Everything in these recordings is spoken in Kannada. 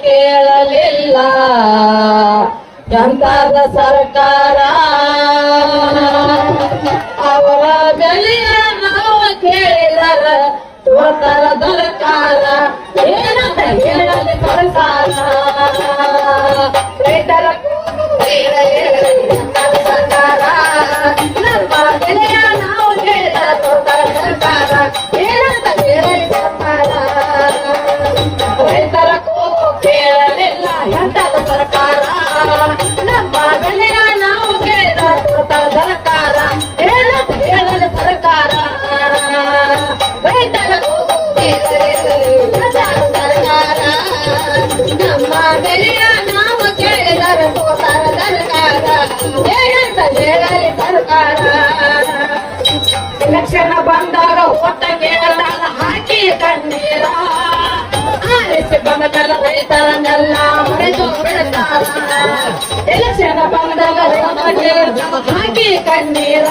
ಕೇಳಲಿಲ್ಲ. ಜನತಾದ ಸರ್ಕಾರ? ಅವರ ಬೆಲೆಯ ನಾವು ಕೇಳಿದರ ತೋರ್ತಾರ ದರಕಾರ ಏನಂತ ಹೇಳಲಿ ಸರ್ಕಾರ ರೈತರ ಸರ್ಕಾರ ನಮ್ಮ ಬೆಲೆಯ ನಾವು ಕೇಳಿದರ ತೋರ್ತಾರ ಸರ್ಕಾರ ಏನಂತ ಹೇಳಲಿ ಸರ್ಕಾರ ರೈತರ ಕೂಗು ಕೇಳಲಿಲ್ಲ ಎಂತದ ಎಲೆಕ್ಷನ್ ಬಂದಾಗ ಕೇಳದಾಗ ಹಾಕಿ ಕಣ್ಣೀರ. ಆರಿಸಿ ಬಂದಲ್ಲ ರೈತರನ್ನೆಲ್ಲ ಬಿಡ್ತಾರ ಎಲೆಕ್ಷನ್ ಬಂದಾಗ ಕೇಳದಾಗ ಹಾಕಿ ಕಣ್ಣೀರ.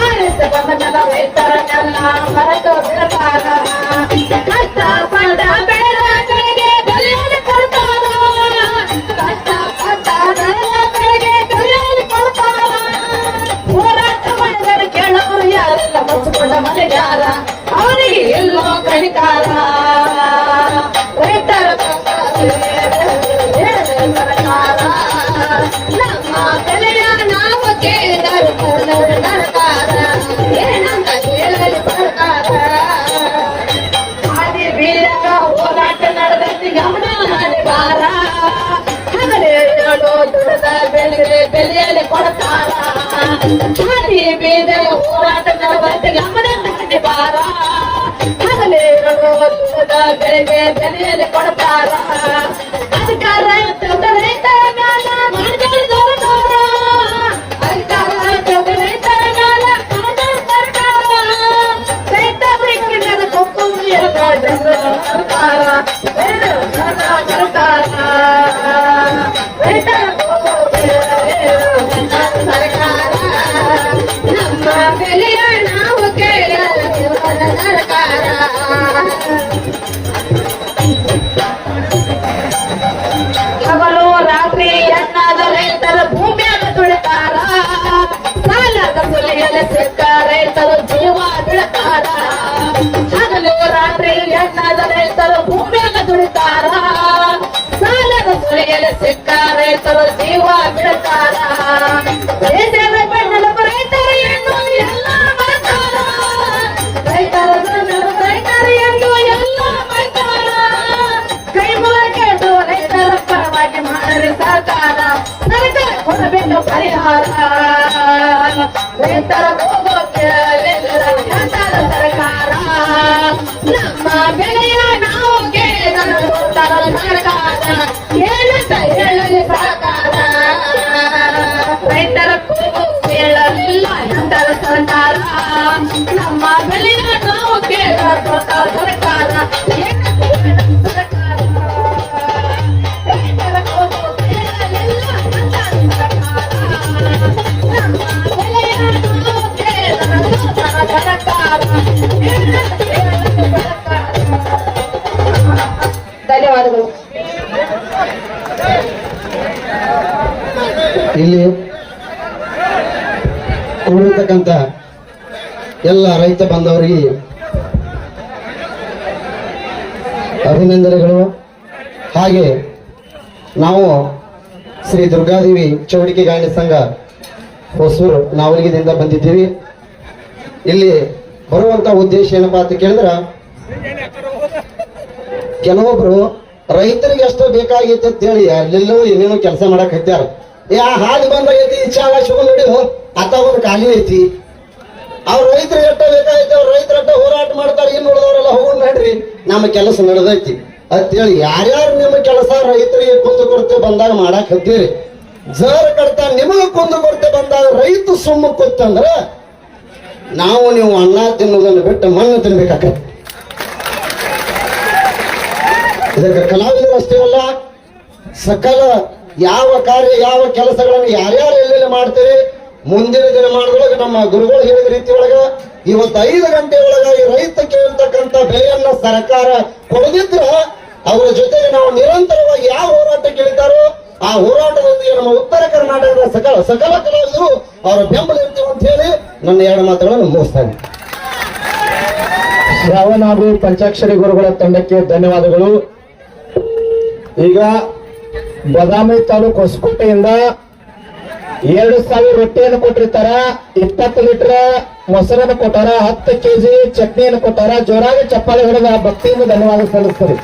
ಆರಿಸಿ ರೈತರನ್ನೆಲ್ಲ ಮರೆತು ಬಿಡುತ್ತಾರ. ಕಷ್ಟ ಪಡ ಆದಿ ಬೀದರ ಹೋರಾಟ ನಡೆದೈತಿ ಗಮನ ಮಾಡಿ ಬಾರ ಕೊಡ್ತಾರ ಭೂಮಿಯಾಗ ತುಳಿತಾರ ಸಾಲದ ಸುಲಿಯಲ್ಲಿ ಸಿಕ್ಕ ರೈತರು ಜೀವ ಬಿಡ್ತಾರ ದೇಶದ ಬೆನ್ನೆಲುಬು ರೈತರು ಎನ್ನು ಎಲ್ಲ ಮಾಡ್ತಾರ ರೈತರ ಬೆನ್ನೆಲುಬು ರೈತರು ಎನ್ನು ಎಲ್ಲ ಮಾಡ್ತಾರ ಕೈ ಮುಗಿದು ರೈತರ ಪರವಾಗಿ ಮಾಡಲಿ ಸರ್ಕಾರ ಸರ್ಕಾರ ಕೊಡಬೇಕು ಪರಿಹಾರ ರೈತರ ಇಲ್ಲಿ ಕೂಡಿರ್ತಕ್ಕಂಥ ಎಲ್ಲ ರೈತ ಬಾಂಧವರಿಗೆ ಅಭಿನಂದನೆಗಳು. ಹಾಗೆ ನಾವು ಶ್ರೀ ದುರ್ಗಾದೇವಿ ಚೌಡಿಕೆ ಗಾಯನ ಸಂಘ ಹೊಸೂರು ನಾವಲಿಗೆದಿಂದ ಬಂದಿದ್ದೀವಿ. ಇಲ್ಲಿ ಬರುವಂತ ಉದ್ದೇಶ ಏನಪ್ಪಾ ಅಂತ ಕೇಳಿದ್ರ, ಕೆಲವೊಬ್ರು ರೈತರಿಗೆ ಎಷ್ಟು ಬೇಕಾಗಿತ್ತು ಅಂತ ಹೇಳಿ ಅಲ್ಲೆಲ್ಲೋ ಏನೇನೋ ಕೆಲಸ ಮಾಡಕ್ ಹತ್ಯಾರ. ಏ, ಆ ಹಾಲು ಬಂದಾಗೈತಿ ಈ ಶುಗರ್ ನೋಡಿ ಅತ್ತ ಒಂದು ಖಾಲಿ ಐತಿ. ಅವ್ರ ರೈತರಿಗೆ ಎಷ್ಟು ಅವ್ರ ರೈತರ ಎಷ್ಟ ಹೋರಾಟ ಮಾಡ್ತಾರೆ ಇನ್ನು ಉಳಿದವರೆಲ್ಲ ಹೋಗೋಣ ನಡ್ರಿ ನಮ್ಮ ಕೆಲಸ ನಡೆದೈತಿ. ಅಂತೇಳಿ ಯಾರ್ಯಾರು ನಿಮ್ಮ ಕೆಲಸ ರೈತರಿಗೆ ಕುಂದು ಕೊರತೆ ಬಂದಾಗ ಮಾಡಕ್ ಹತ್ತೀರಿ. ಜರ್ ಕಡ್ತ ನಿಮಗೆ ಕುಂದು ಕೊರತೆ ಬಂದಾಗ ರೈತ ಸುಮ್ಮ ಕೂತಂದ್ರ ನಾವು ನೀವು ಅನ್ನ ತಿನ್ನೋದನ್ನು ಬಿಟ್ಟು ಮಣ್ಣು ತಿನ್ಬೇಕಾಗತ್ತೆ. ಇದಕ್ಕೆ ಕಲಾವಿದರು ಅಷ್ಟೇ ಅಲ್ಲ, ಸಕಲ ಯಾವ ಕಾರ್ಯ, ಯಾವ ಕೆಲಸಗಳನ್ನು ಯಾರ್ಯಾರು ಎಲ್ಲೆಲ್ಲಿ ಮಾಡ್ತೀರಿ, ಮುಂದಿನ ದಿನ ಮಾಡಿದೊಳಗೆ ನಮ್ಮ ಗುರುಗಳು ಹೇಳಿದ ರೀತಿ ಒಳಗ ಇವತ್ತು ಐದು ಗಂಟೆ ಒಳಗಾಗಿ ರೈತ ಕೇಳ್ತಕ್ಕಂತ ಬೆಲೆಯನ್ನ ಸರ್ಕಾರ ಕೊಡದಿದ್ರ ಅವರ ಜೊತೆಗೆ ನಾವು ನಿರಂತರವಾಗಿ ಯಾವ ಹೋರಾಟ ಕೇಳಿದಾರೋ ಆ ಹೋರಾಟದೊಂದಿಗೆ ನಮ್ಮ ಉತ್ತರ ಕರ್ನಾಟಕದ ಸಕಲ ಸಕಲ ಕಲಾವಿದರು ಅವರ ಬೆಂಬಲ ಇರ್ತೀವಿ ಅಂತ ಹೇಳಿ ನನ್ನ ಎರಡು ಮಾತುಗಳನ್ನು ಮುಗಿಸ್ತಾನೆ ಶ್ರಾವಣ ಪಂಚಾಕ್ಷರಿ ಗುರುಗಳ ತಂಡಕ್ಕೆ ಧನ್ಯವಾದಗಳು. ಈಗ ಬದಾಮಿ ತಾಲೂಕು ಹೊಸಕೋಟೆಯಿಂದ ಎರಡು ಸಾವಿರ ರೊಟ್ಟಿಯನ್ನು ಕೊಟ್ಟಿರ್ತಾರ, ಇಪ್ಪತ್ತು ಲೀಟರ್ ಮೊಸರನ್ನು ಕೊಟ್ಟಾರ, ಹತ್ತು ಕೆಜಿ ಚಟ್ನಿಯನ್ನು ಕೊಟ್ಟಾರ, ಜೋರಾಗಿ ಚಪ್ಪಾಳೆ ಹೊಡೆದ ಭಕ್ತಿಯಿಂದ ಧನ್ಯವಾದ ಸಲ್ಲಿಸ್ತಾರೆ.